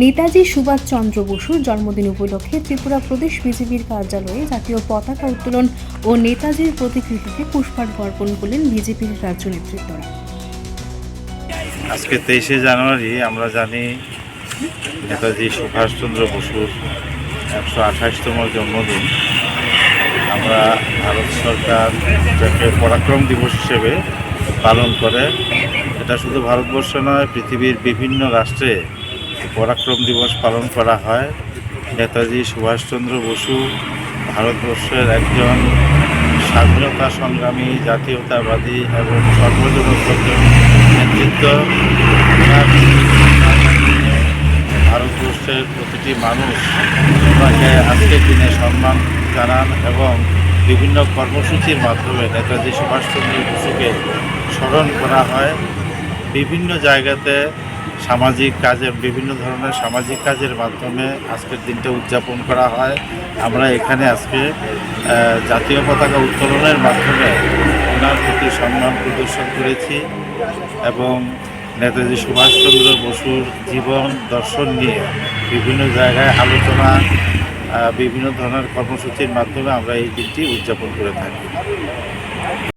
নেতাজি সুভাষচন্দ্র বসুর জন্মদিন উপলক্ষে ত্রিপুরা প্রদেশ বিজেপির কার্যালয়ে জাতীয় পতাকা উত্তোলন ও নেতাজির প্রতিকৃতিতে পুষ্পার্ঘ অর্পণ করলেন বিজেপির রাজ্য নেতৃত্বরা। আজকে তেইশে জানুয়ারি আমরা জানি নেতাজি সুভাষচন্দ্র বসুর একশো আঠাশতম জন্মদিন। আমরা ভারত সরকার যাকে পরাক্রম দিবস হিসেবে পালন করে। এটা শুধু ভারতবর্ষ নয়, পৃথিবীর বিভিন্ন রাষ্ট্রে পরাক্রম দিবস পালন করা হয়। নেতাজি সুভাষচন্দ্র বসু ভারতবর্ষের একজন স্বাধীনতা সংগ্রামী, জাতীয়তাবাদী এবং সর্বজনপ্রজন নেতৃত্ব। ভারতবর্ষের প্রতিটি মানুষ ওনাকে আজকের দিনে সম্মান জানান এবং বিভিন্ন কর্মসূচির মাধ্যমে নেতাজি সুভাষচন্দ্র বসুকে স্মরণ করা হয়। বিভিন্ন জায়গাতে সামাজিক কাজে, বিভিন্ন ধরনের সামাজিক কাজের মাধ্যমে আজকের দিনটা উদযাপন করা হয়। আমরা এখানে আজকে জাতীয় পতাকা উত্তোলনের মাধ্যমে ওনার প্রতি সম্মান প্রদর্শন করেছি এবং নেতাজি সুভাষচন্দ্র বসুর জীবন দর্শন নিয়ে বিভিন্ন জায়গায় আলোচনা বিভিন্ন ধরনের কর্মসূচির মাধ্যমে আমরা এই দিনটি উদযাপন করে থাকি।